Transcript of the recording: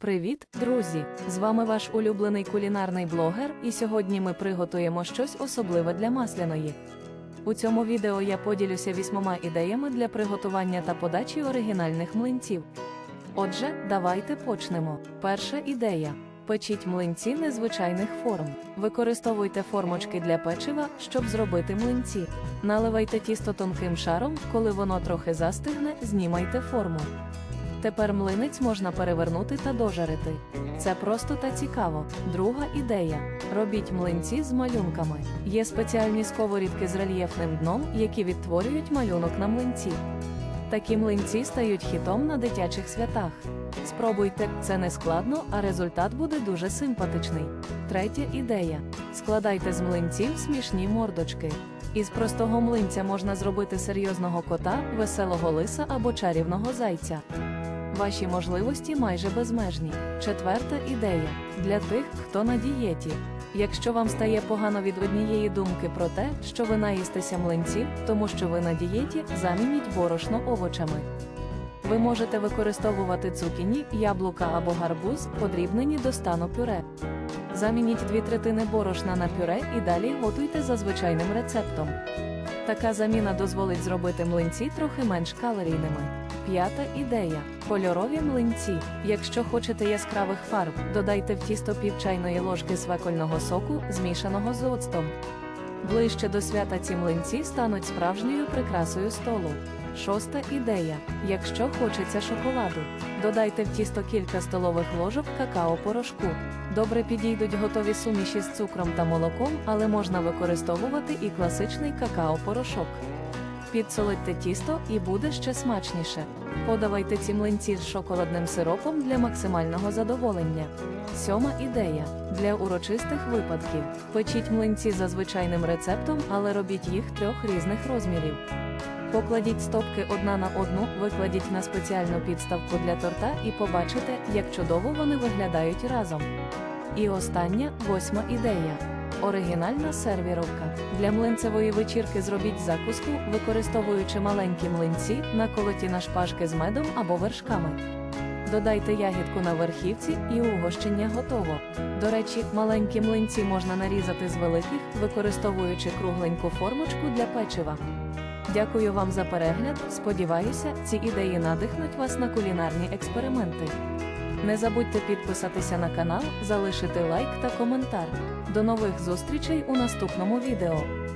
Привіт, друзі! З вами ваш улюблений кулінарний блогер, і сьогодні ми приготуємо щось особливе для масляної. У цьому відео я поділюся вісьмома ідеями для приготування та подачі оригінальних млинців. Отже, давайте почнемо. Перша ідея. Печіть млинці незвичайних форм. Використовуйте формочки для печива, щоб зробити млинці. Наливайте тісто тонким шаром, коли воно трохи застигне, знімайте форму. Тепер млинець можна перевернути та дожарити. Це просто та цікаво. Друга ідея: робіть млинці з малюнками. Є спеціальні сковорідки з рельєфним дном, які відтворюють малюнок на млинці. Такі млинці стають хітом на дитячих святах. Спробуйте, це не складно, а результат буде дуже симпатичний. Третя ідея: складайте з млинців смішні мордочки. Із простого млинця можна зробити серйозного кота, веселого лиса або чарівного зайця. Ваші можливості майже безмежні. Четверта ідея для тих, хто на дієті. Якщо вам стає погано від однієї думки про те, що ви наїстеся млинців, тому що ви на дієті, замініть борошно овочами. Ви можете використовувати цукіні, яблука або гарбуз, подрібнені до стану пюре. Замініть дві третини борошна на пюре і далі готуйте за звичайним рецептом. Така заміна дозволить зробити млинці трохи менш калорійними. П'ята ідея кольорові млинці. Якщо хочете яскравих фарб, додайте в тісто пів чайної ложки свекольного соку, змішаного з оцтом. Ближче до свята ці млинці стануть справжньою прикрасою столу. Шоста ідея. Якщо хочеться шоколаду, додайте в тісто кілька столових ложок какао-порошку. Добре підійдуть готові суміші з цукром та молоком, але можна використовувати і класичний какао-порошок. Підсолодьте тісто і буде ще смачніше. Подавайте ці млинці з шоколадним сиропом для максимального задоволення. Сьома ідея для урочистих випадків. Печіть млинці за звичайним рецептом, але робіть їх трьох різних розмірів. Покладіть стопки одна на одну, викладіть на спеціальну підставку для торта і побачите, як чудово вони виглядають разом. І остання восьма ідея. Оригінальна сервіровка. Для млинцевої вечірки зробіть закуску, використовуючи маленькі млинці, наколоті на шпажки з медом або вершками. Додайте ягідку на верхівці і угощення готово. До речі, маленькі млинці можна нарізати з великих, використовуючи кругленьку формочку для печива. Дякую вам за перегляд. Сподіваюся, ці ідеї надихнуть вас на кулінарні експерименти. Не забудьте підписатися на канал, залишити лайк та коментар. До нових зустрічей у наступному відео.